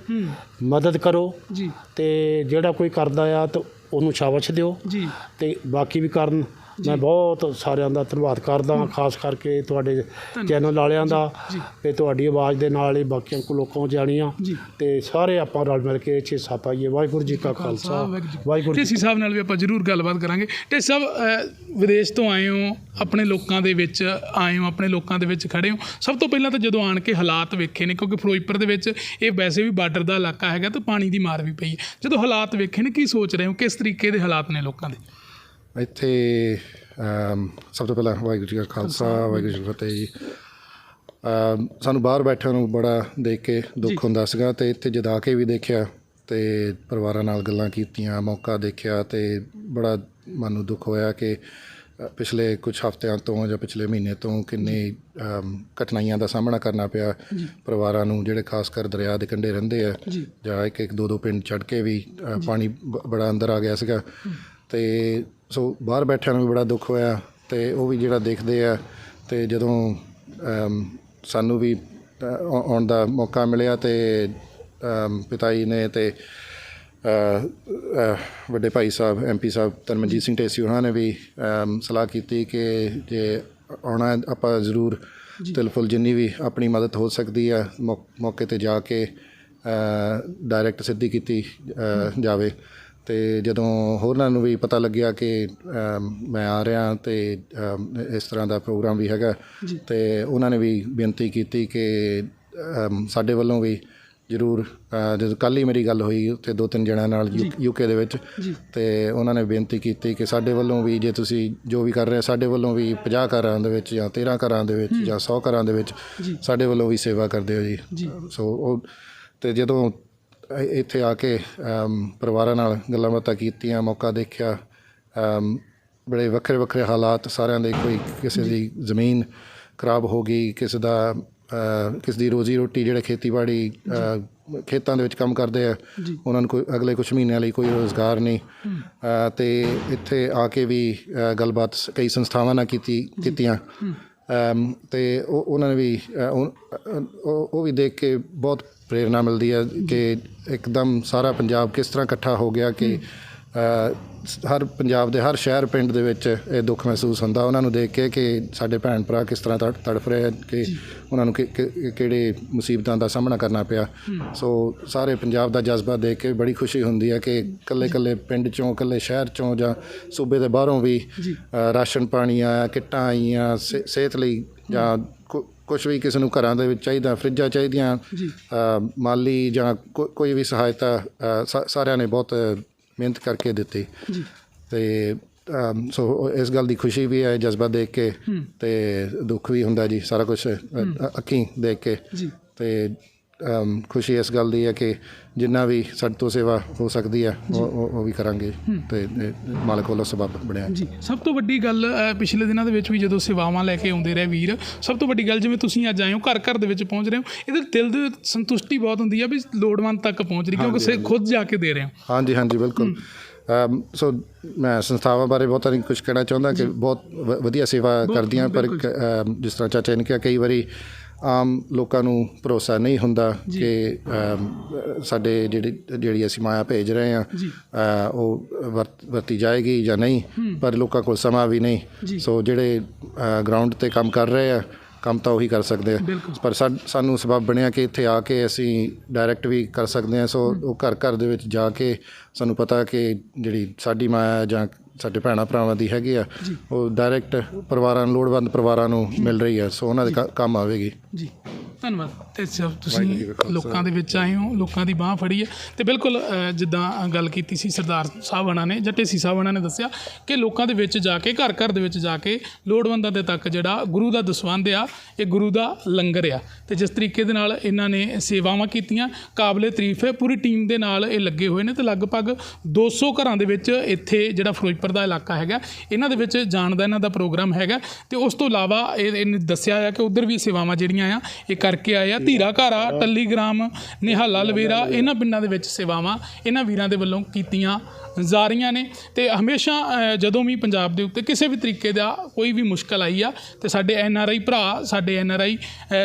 Speaker 2: ਮਦਦ ਕਰੋ
Speaker 1: ਜੀ।
Speaker 2: ਤੇ ਜਿਹੜਾ ਕੋਈ ਕਰਦਾ ਆ ਤਾਂ ਉਹਨੂੰ ਸ਼ਾਬਾਸ਼ ਦਿਓ।
Speaker 1: ਜੀ।
Speaker 2: ਤੇ ਬਾਕੀ ਵੀ ਕਰਨ ਮੈਂ ਬਹੁਤ ਸਾਰਿਆਂ ਦਾ ਧੰਨਵਾਦ ਕਰਦਾ ਖਾਸ ਕਰਕੇ ਤੁਹਾਡੇ ਚੈਨਲ ਵਾਲਿਆਂ ਦਾ। ਤੇ ਤੁਹਾਡੀ ਆਵਾਜ਼ ਦੇ ਨਾਲ ਹੀ ਬਾਕੀਆਂ ਕੋ ਲੋਕਾਂ ਜਾਣੀਆਂ। ਤੇ ਸਾਰੇ ਆਪਾਂ ਰਲ ਮਿਲ ਕੇ ਛੇਸਾ ਪਾਈਏ ਵਾਹਿਗੁਰੂ ਜੀ ਕਾ ਖਾਲਸਾ। ਵਾਹਿਗੁਰੂ ਜੀ
Speaker 1: ਢੇਸੀ ਸਾਹਿਬ ਨਾਲ ਵੀ ਆਪਾਂ ਜ਼ਰੂਰ ਗੱਲਬਾਤ ਕਰਾਂਗੇ। ਢੇਸੀ ਸਾਹਿਬ ਅਹ, ਵਿਦੇਸ਼ ਤੋਂ ਆਏ ਹੋ ਆਪਣੇ ਲੋਕਾਂ ਦੇ ਵਿੱਚ ਆਏ ਹੋ ਆਪਣੇ ਲੋਕਾਂ ਦੇ ਵਿੱਚ ਖੜੇ ਹੋ। ਸਭ ਤੋਂ ਪਹਿਲਾਂ ਤਾਂ ਜਦੋਂ ਆਣ ਕੇ ਹਾਲਾਤ ਵੇਖੇ ਨੇ ਕਿਉਂਕਿ ਫਿਰੋਜ਼ਪੁਰ ਦੇ ਵਿੱਚ ਇਹ ਵੈਸੇ ਵੀ ਬਾਰਡਰ ਦਾ ਇਲਾਕਾ ਹੈਗਾ ਤੇ ਪਾਣੀ ਦੀ ਮਾਰ ਵੀ ਪਈ ਜਦੋਂ ਹਾਲਾਤ ਵੇਖੇ ਨੇ ਕੀ ਸੋਚ ਰਹੇ ਹੋ? ਕਿਸ ਤਰੀਕੇ ਦੇ ਹਾਲਾਤ ਨੇ ਲੋਕਾਂ ਦੇ?
Speaker 3: ਇੱਥੇ ਅਮ, ਸਭ ਤੋਂ ਪਹਿਲਾਂ ਵਾਹਿਗੁਰੂ ਜੀ ਕਾ ਖਾਲਸਾ ਵਾਹਿਗੁਰੂ ਜੀ ਕੀ ਫਤਿਹ ਜੀ। ਅਮ, ਸਾਨੂੰ ਬਾਹਰ ਬੈਠਿਆਂ ਨੂੰ ਬੜਾ ਦੇਖ ਕੇ ਦੁੱਖ ਹੁੰਦਾ ਸੀਗਾ ਤੇ ਇੱਥੇ ਜਦ ਆ ਕੇ ਵੀ ਦੇਖਿਆ ਤੇ ਪਰਿਵਾਰਾਂ ਨਾਲ ਗੱਲਾਂ ਕੀਤੀਆਂ ਮੌਕਾ ਦੇਖਿਆ ਤੇ ਬੜਾ ਮਨ ਨੂੰ ਦੁੱਖ ਹੋਇਆ ਕਿ ਪਿਛਲੇ ਕੁਝ ਹਫ਼ਤਿਆਂ ਤੋਂ ਜਾਂ ਪਿਛਲੇ ਮਹੀਨੇ ਤੋਂ ਕਿੰਨੇ ਕਠਿਨਾਈਆਂ ਦਾ ਸਾਹਮਣਾ ਕਰਨਾ ਪਿਆ। ਪਰਿਵਾਰਾਂ ਨੂੰ ਜਿਹੜੇ ਖਾਸ ਕਰ ਦਰਿਆ ਦੇ ਕੰਢੇ ਰਹਿੰਦੇ ਆ
Speaker 1: ਜੀ।
Speaker 3: ਇੱਕ ਇੱਕ ਦੋ ਦੋ ਪਿੰਡ ਚੜ ਕੇ ਵੀ ਪਾਣੀ ਬੜਾ ਅੰਦਰ ਆ ਗਿਆ ਸੀਗਾ। ਤੇ ਸੋ ਬਾਹਰ ਬੈਠਿਆਂ ਨੂੰ ਵੀ ਬੜਾ ਦੁੱਖ ਹੋਇਆ ਤੇ ਉਹ ਵੀ ਜਿਹੜਾ ਦੇਖਦੇ ਆ ਤੇ ਜਦੋਂ ਸਾਨੂੰ ਵੀ ਆਉਣ ਦਾ ਮੌਕਾ ਮਿਲਿਆ ਤੇ ਅਮ, ਪਿਤਾ ਜੀ ਨੇ ਤੇ ਅ, ਅ, ਵੱਡੇ ਭਾਈ ਸਾਹਿਬ ਐਮਪੀ ਸਾਹਿਬ ਧਰਮਜੀਤ ਸਿੰਘ ਢੇਸੀ ਉਹਨਾਂ ਨੇ ਵੀ ਸਲਾਹ ਕੀਤੀ ਕਿ ਜੇ ਆਉਣਾ ਆਪਾਂ ਜ਼ਰੂਰ ਤਿਲਫੁਲ ਜਿੰਨੀ ਵੀ ਆਪਣੀ ਮਦਦ ਹੋ ਸਕਦੀ ਆ ਮੌਕੇ ਤੇ ਜਾ ਕੇ ਡਾਇਰੈਕਟ ਸਿੱਧੀ ਕੀਤੀ ਜਾਵੇ। ਤੇ ਜਦੋਂ ਹੋਰਨਾਂ ਨੂੰ ਵੀ ਪਤਾ ਲੱਗਿਆ ਕਿ ਮੈਂ ਆ ਰਿਹਾ ਤੇ ਇਸ ਤਰ੍ਹਾਂ ਦਾ ਪ੍ਰੋਗਰਾਮ ਵੀ ਹੈਗਾ ਤੇ ਉਹਨਾਂ ਨੇ ਵੀ ਬੇਨਤੀ ਕੀਤੀ ਕਿ ਸਾਡੇ ਵੱਲੋਂ ਵੀ ਜ਼ਰੂਰ ਜਦੋਂ ਕੱਲ ਹੀ ਮੇਰੀ ਗੱਲ ਹੋਈ ਉੱਥੇ ਦੋ ਤਿੰਨ ਜਣਿਆਂ ਨਾਲ ਯੂਕੇ ਦੇ ਵਿੱਚ ਤੇ ਉਹਨਾਂ ਨੇ ਬੇਨਤੀ ਕੀਤੀ ਕਿ ਸਾਡੇ ਵੱਲੋਂ ਵੀ ਜੇ ਤੁਸੀਂ ਜੋ ਵੀ ਕਰ ਰਹੇ ਹੋ, ਸਾਡੇ ਵੱਲੋਂ ਵੀ 50 ਘਰਾਂ ਦੇ ਵਿੱਚ ਜਾਂ 13 ਘਰਾਂ ਦੇ ਵਿੱਚ ਜਾਂ 100 ਘਰਾਂ ਦੇ ਵਿੱਚ। ਸਾਡੇ ਵੱਲੋਂ ਵੀ ਸੇਵਾ ਕਰਦੇ ਹੋ ਜੀ। ਸੋ ਉਹ ਤੇ ਜਦੋਂ ਇੱਥੇ ਆ ਕੇ ਪਰਿਵਾਰਾਂ ਨਾਲ ਗੱਲਾਂ ਬਾਤਾਂ ਕੀਤੀਆਂ ਮੌਕਾ ਦੇਖਿਆ ਬੜੇ ਵੱਖਰੇ ਵੱਖਰੇ ਹਾਲਾਤ ਸਾਰਿਆਂ ਦੇ ਕੋਈ ਕਿਸੇ ਦੀ ਜ਼ਮੀਨ ਖਰਾਬ ਹੋ ਗਈ ਕਿਸੇ ਦਾ ਕਿਸੇ ਦੀ ਰੋਜ਼ੀ ਰੋਟੀ ਜਿਹੜੇ ਖੇਤੀਬਾੜੀ ਖੇਤਾਂ ਦੇ ਵਿੱਚ ਕੰਮ ਕਰਦੇ ਆ ਉਹਨਾਂ ਨੂੰ ਕੋਈ ਅਗਲੇ ਕੁਝ ਮਹੀਨਿਆਂ ਲਈ ਕੋਈ ਰੋਜ਼ਗਾਰ ਨਹੀਂ। ਤੇ ਇੱਥੇ ਆ ਕੇ ਵੀ ਗੱਲਬਾਤ ਕਈ ਸੰਸਥਾਵਾਂ ਨਾਲ ਕੀਤੀ ਕੀਤੀਆਂ। ਤੇ ਉਹ ਉਹਨਾਂ ਨੇ ਵੀ ਉਹ ਵੀ ਦੇਖ ਕੇ ਬਹੁਤ ਪ੍ਰੇਰਨਾ ਮਿਲਦੀ ਹੈ ਕਿ ਇੱਕਦਮ ਸਾਰਾ ਪੰਜਾਬ ਕਿਸ ਤਰ੍ਹਾਂ ਇਕੱਠਾ ਹੋ ਗਿਆ ਕਿ ਹਰ ਪੰਜਾਬ ਦੇ ਹਰ ਸ਼ਹਿਰ ਪਿੰਡ ਦੇ ਵਿੱਚ ਇਹ ਦੁੱਖ ਮਹਿਸੂਸ ਹੁੰਦਾ। ਉਹਨਾਂ ਨੂੰ ਦੇਖ ਕੇ ਕਿ ਸਾਡੇ ਭੈਣ ਭਰਾ ਕਿਸ ਤਰ੍ਹਾਂ ਤੜ- ਤੜਫ ਰਹੇ ਆ ਕਿ ਉਹਨਾਂ ਨੂੰ ਕਿ- ਕਿ- ਕਿਹੜੇ ਮੁਸੀਬਤਾਂ ਦਾ ਸਾਹਮਣਾ ਕਰਨਾ ਪਿਆ। ਸੋ ਸਾਰੇ ਪੰਜਾਬ ਦਾ ਜਜ਼ਬਾ ਦੇਖ ਕੇ ਬੜੀ ਖੁਸ਼ੀ ਹੁੰਦੀ ਹੈ ਕਿ ਕੱਲੇ ਕੱਲੇ ਪਿੰਡ ਚੋਂ ਕੱਲੇ ਸ਼ਹਿਰ ਚੋਂ ਜਾਂ ਸੂਬੇ ਦੇ ਬਾਹਰੋਂ ਵੀ ਅ, ਰਾਸ਼ਨ ਪਾਣੀ ਆਇਆ ਕਿੱਟਾਂ ਆਈਆਂ ਸਿ- ਸਿਹਤ ਲਈ ਜਾਂ ਕੁਝ ਵੀ ਕਿਸੇ ਨੂੰ ਘਰਾਂ ਦੇ ਵਿੱਚ ਚਾਹੀਦਾ ਫਰਿੱਜਾਂ ਚਾਹੀਦੀਆਂ ਅ, ਮਾਲੀ ਜਾਂ ਕੋ- ਕੋਈ ਵੀ ਸਹਾਇਤਾ ਅ, ਸਾ- ਸਾਰਿਆਂ ਨੇ ਬਹੁਤ ਮਿਹਨਤ ਕਰਕੇ ਦਿੱਤੀ। ਤੇ ਸੋ ਇਸ ਗੱਲ ਦੀ ਖੁਸ਼ੀ ਵੀ ਹੈ ਜਜ਼ਬਾ ਦੇਖ ਕੇ ਤੇ ਦੁੱਖ ਵੀ ਹੁੰਦਾ ਜੀ ਸਾਰਾ ਕੁਝ ਅੱਖੀਂ ਦੇਖ ਕੇ।
Speaker 1: ਜੀ।
Speaker 3: ਤੇ ਖੁਸ਼ੀ ਇਸ ਗੱਲ ਦੀ ਹੈ ਕਿ ਜਿੰਨਾ ਵੀ ਸਾਡੇ ਤੋਂ ਸੇਵਾ ਹੋ ਸਕਦੀ ਹੈ ਉਹ ਉਹ- ਵੀ ਕਰਾਂਗੇ ਤੇ ਮਾਲਕ ਵੱਲੋਂ ਸਬਬ ਬਣਿਆ।
Speaker 1: ਜੀ ਸਭ ਤੋਂ ਵੱਡੀ ਗੱਲ ਪਿਛਲੇ ਦਿਨਾਂ ਦੇ ਵਿੱਚ ਵੀ ਜਦੋਂ ਸੇਵਾਵਾਂ ਲੈ ਕੇ ਆਉਂਦੇ ਰਹੇ ਵੀਰ ਸਭ ਤੋਂ ਵੱਡੀ ਗੱਲ ਜਿਵੇਂ ਤੁਸੀਂ ਅੱਜ ਆਏ ਹੋ ਘਰ ਘਰ ਦੇ ਵਿੱਚ ਪਹੁੰਚ ਰਹੇ ਹੋ ਇਹਦੇ ਦਿਲ ਦੇ ਸੰਤੁਸ਼ਟੀ ਬਹੁਤ ਹੁੰਦੀ ਆ ਵੀ ਲੋੜਵੰਦ ਤੱਕ ਪਹੁੰਚ ਰਹੀ ਕਿਉਂਕਿ ਸੇ ਖੁਦ ਜਾ ਕੇ ਦੇ ਰਹੇ ਹੋ।
Speaker 3: ਹਾਂਜੀ ਹਾਂਜੀ ਬਿਲਕੁਲ। ਸੋ ਮੈਂ ਸੰਸਥਾਵਾਂ ਬਾਰੇ ਬਹੁਤਾ ਨਹੀਂ ਕੁਝ ਕਹਿਣਾ ਚਾਹੁੰਦਾ ਕਿ ਬਹੁਤ ਵਧੀਆ ਸੇਵਾ ਕਰਦੀਆਂ ਪਰ ਜਿਸ ਤਰ੍ਹਾਂ ਚਾਚਾ ਨੇ ਕਿਹਾ ਕਈ ਵਾਰੀ ਆਮ ਲੋਕਾਂ ਨੂੰ ਭਰੋਸਾ ਨਹੀਂ ਹੁੰਦਾ ਕਿ ਸਾਡੇ ਜਿਹੜੀ ਜਿਹੜੀ ਅਸੀਂ ਮਾਇਆ ਭੇਜ ਰਹੇ ਹਾਂ ਉਹ ਵਰਤ- ਜਾਏਗੀ ਜਾਂ ਨਹੀਂ। ਪਰ ਲੋਕਾਂ ਕੋਲ ਸਮਾਂ ਵੀ ਨਹੀਂ। ਸੋ ਜਿਹੜੇ ਗਰਾਊਂਡ ਤੇ ਕੰਮ ਕਰ ਰਹੇ ਆ ਕੰਮ ਤਾਂ ਉਹੀ ਕਰ ਸਕਦੇ ਆ। ਪਰ ਸਾਨੂੰ ਸਬਬ ਬਣਿਆ ਕਿ ਇੱਥੇ ਆ ਕੇ ਅਸੀਂ ਡਾਇਰੈਕਟ ਵੀ ਕਰ ਸਕਦੇ ਆ ਸੋ ਉਹ ਘਰ ਘਰ ਦੇ ਵਿੱਚ ਜਾ ਕੇ ਸਾਨੂੰ ਪਤਾ ਕਿ ਜਿਹੜੀ ਸਾਡੀ ਮਾਇਆ ਜਾਂ ਸਾਡੇ ਭੈਣਾਂ ਭਰਾਵਾਂ ਦੀ ਹੈਗੀ ਆ ਉਹ ਡਾਇਰੈਕਟ ਪਰਿਵਾਰਾਂ ਨੂੰ ਲੋੜਵੰਦ ਪਰਿਵਾਰਾਂ ਨੂੰ ਮਿਲ ਰਹੀ ਹੈ ਸੋ ਉਹਨਾਂ ਦੇ ਕੰਮ ਆਵੇਗੀ।
Speaker 1: ਜੀ। ਧੰਨਵਾਦ। ਤੇ ਸਭ ਤੁਸੀਂ ਲੋਕਾਂ ਦੇ ਵਿੱਚ ਆਏ ਹੋ ਲੋਕਾਂ ਦੀ ਬਾਹ ਫੜੀ ਹੈ। ਤੇ ਬਿਲਕੁਲ ਜਿੱਦਾਂ ਗੱਲ ਕੀਤੀ ਸੀ ਸਰਦਾਰ ਸਾਹਿਬ ਹਣਾ ਨੇ ਜਾਂ ਢੇਸੀ ਸਾਹਿਬ ਹਣਾ ਨੇ ਦੱਸਿਆ ਕਿ ਲੋਕਾਂ ਦੇ ਵਿੱਚ ਜਾ ਕੇ ਘਰ ਘਰ ਦੇ ਵਿੱਚ ਜਾ ਕੇ ਲੋੜਵੰਦਾਂ ਦੇ ਤੱਕ ਜਿਹੜਾ ਗੁਰੂ ਦਾ ਦਸਵੰਧ ਆ ਇਹ ਗੁਰੂ ਦਾ ਲੰਗਰ ਆ। ਤੇ ਜਿਸ ਤਰੀਕੇ ਦੇ ਨਾਲ ਇਹਨਾਂ ਨੇ ਸੇਵਾਵਾਂ ਕੀਤੀਆਂ ਕਾਬਲੇ ਤਾਰੀਫ ਹੈ ਪੂਰੀ ਟੀਮ ਦੇ ਨਾਲ ਇਹ ਲੱਗੇ ਹੋਏ ਨੇ ਤੇ ਲਗਭਗ 200 ਘਰਾਂ ਦੇ ਵਿੱਚ ਇੱਥੇ ਜਿਹੜਾ ਫਿਰੋਜ਼ਪੁਰ ਦਾ ਇਲਾਕਾ ਹੈਗਾ ਇਹਨਾਂ ਦੇ ਵਿੱਚ ਜਾਣ ਦਾ ਇਹਨਾਂ ਦਾ ਪ੍ਰੋਗਰਾਮ ਹੈਗਾ। ਤੇ ਉਸ ਤੋਂ ਇਲਾਵਾ ਇਹ ਦੱਸਿਆ ਆ ਕਿ ਉਧਰ ਵੀ ਸੇਵਾਵਾਂ ਜਿਹੜੀਆਂ ਆ ਇਹ ਕਰਕੇ ਆਏ ਆ ਧੀਰਾ ਘਾਰਾ ਟੱਲੀਗ੍ਰਾਮ ਨਿਹਾਲਾ ਲਵੇਰਾ ਇਹਨਾਂ ਪਿੰਡਾਂ ਦੇ ਵਿੱਚ ਸੇਵਾਵਾਂ ਇਹਨਾਂ ਵੀਰਾਂ ਦੇ ਵੱਲੋਂ ਕੀਤੀਆਂ ਜਾ ਰਹੀਆਂ ਨੇ। ਤੇ ਹਮੇਸ਼ਾ ਜਦੋਂ ਵੀ ਪੰਜਾਬ ਦੇ ਉੱਤੇ ਕਿਸੇ ਵੀ ਤਰੀਕੇ ਦਾ ਕੋਈ ਵੀ ਮੁਸ਼ਕਲ ਆਈ ਆ ਤੇ ਸਾਡੇ ਐਨ ਆਰ ਆਈ ਭਰਾ ਸਾਡੇ ਐਨ ਆਰ ਆਈ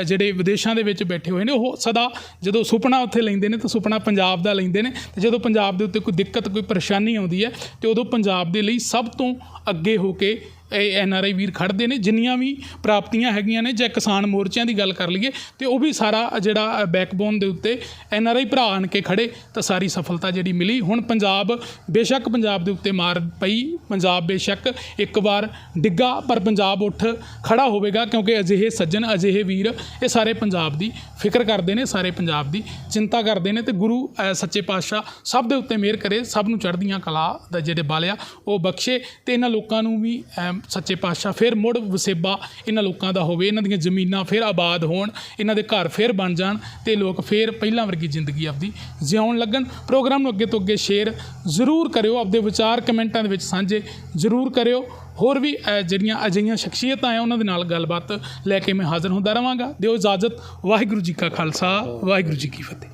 Speaker 1: ਜਿਹੜੇ ਵਿਦੇਸ਼ਾਂ ਦੇ ਵਿੱਚ ਬੈਠੇ ਹੋਏ ਨੇ ਉਹ ਸਦਾ ਜਦੋਂ ਸੁਪਨਾ ਉੱਥੇ ਲੈਂਦੇ ਨੇ ਤਾਂ ਸੁਪਨਾ ਪੰਜਾਬ ਦਾ ਲੈਂਦੇ ਨੇ। ਤੇ ਜਦੋਂ ਪੰਜਾਬ ਦੇ ਉੱਤੇ ਕੋਈ ਦਿੱਕਤ ਕੋਈ ਪਰੇਸ਼ਾਨੀ ਆਉਂਦੀ ਹੈ ਤੇ ਉਦੋਂ ਪੰਜਾਬ ਦੇ ਲਈ ਸਭ ਤੋਂ ਅੱਗੇ ਹੋ ਕੇ ਐਨ ਆਰ ਆਈ ਵੀਰ ਖੜਦੇ ਨੇ, ਜਿੰਨੀਆਂ ਵੀ ਪ੍ਰਾਪਤੀਆਂ ਹੈਗੀਆਂ ਨੇ, ਜੇ ਕਿਸਾਨ ਮੋਰਚਿਆਂ ਦੀ ਗੱਲ ਕਰ ਲਈਏ, ਤੇ ਉਹ ਵੀ ਸਾਰਾ ਜਿਹੜਾ ਬੈਕਬੋਨ ਦੇ ਉੱਤੇ ਐਨ ਆਰ ਆਈ ਭਰਾ ਆਣ ਕੇ ਖੜੇ ਤਾਂ ਸਾਰੀ ਸਫਲਤਾ ਜਿਹੜੀ ਮਿਲੀ। ਹੁਣ ਪੰਜਾਬ ਬੇਸ਼ੱਕ ਪੰਜਾਬ ਦੇ ਉੱਤੇ ਮਾਰ ਪਈ, ਪੰਜਾਬ ਬੇਸ਼ੱਕ ਇੱਕ ਵਾਰ ਡਿੱਗਾ, ਪਰ ਪੰਜਾਬ ਉੱਠ ਖੜਾ ਹੋਵੇਗਾ, ਕਿਉਂਕਿ ਅਜਿਹੇ ਸੱਜਣ, ਅਜਿਹੇ ਵੀਰ, ਇਹ ਸਾਰੇ ਪੰਜਾਬ ਦੀ ਫਿਕਰ ਕਰਦੇ ਨੇ, ਸਾਰੇ ਪੰਜਾਬ ਦੀ ਚਿੰਤਾ ਕਰਦੇ ਨੇ, ਤੇ ਗੁਰੂ ਸੱਚੇ ਪਾਤਸ਼ਾਹ ਸਭ ਦੇ ਉੱਤੇ ਮਿਹਰ ਕਰੇ, ਸਭ ਨੂੰ ਚੜ੍ਹਦੀਆਂ ਕਲਾ ਦਾ ਜਿਹੜੇ ਬਾਲਿਆ ਉਹ ਬਖਸ਼ੇ, ਤੇ ਇਹਨਾਂ ਲੋਕਾਂ ਨੂੰ ਵੀ ਸੱਚੇ ਪਾਤਸ਼ਾਹ, ਫਿਰ ਮੁੜ ਵਸੇਬਾ ਇਹਨਾਂ ਲੋਕਾਂ ਦਾ ਹੋਵੇ, ਇਹਨਾਂ ਦੀਆਂ ਜ਼ਮੀਨਾਂ ਫਿਰ ਆਬਾਦ ਹੋਣ, ਇਹਨਾਂ ਦੇ ਘਰ ਫਿਰ ਬਣ ਜਾਣ ਤੇ ਲੋਕ ਫਿਰ ਪਹਿਲਾਂ ਵਰਗੀ ਜ਼ਿੰਦਗੀ ਆਪਦੀ ਜਿਉਣ ਲੱਗਣ। ਪ੍ਰੋਗਰਾਮ ਨੂੰ ਅੱਗੇ ਤੋਂ ਅੱਗੇ ਸ਼ੇਅਰ ਜ਼ਰੂਰ ਕਰਿਓ, ਆਪਦੇ ਵਿਚਾਰ ਕਮੈਂਟਾਂ ਦੇ ਵਿੱਚ ਸਾਂਝੇ ਜ਼ਰੂਰ ਕਰਿਓ। ਹੋਰ ਵੀ ਜਿਹੜੀਆਂ ਅਜਿਹੀਆਂ ਸ਼ਖਸੀਅਤਾਂ ਆ, ਉਹਨਾਂ ਦੇ ਨਾਲ ਗੱਲਬਾਤ ਲੈ ਕੇ ਮੈਂ ਹਾਜ਼ਰ ਹੁੰਦਾ ਰਵਾਂਗਾ। ਦਿਓ ਇਜਾਜ਼ਤ। ਵਾਹਿਗੁਰੂ ਜੀ ਕਾ ਖਾਲਸਾ, ਵਾਹਿਗੁਰੂ ਜੀ ਕੀ ਫਤਿਹ।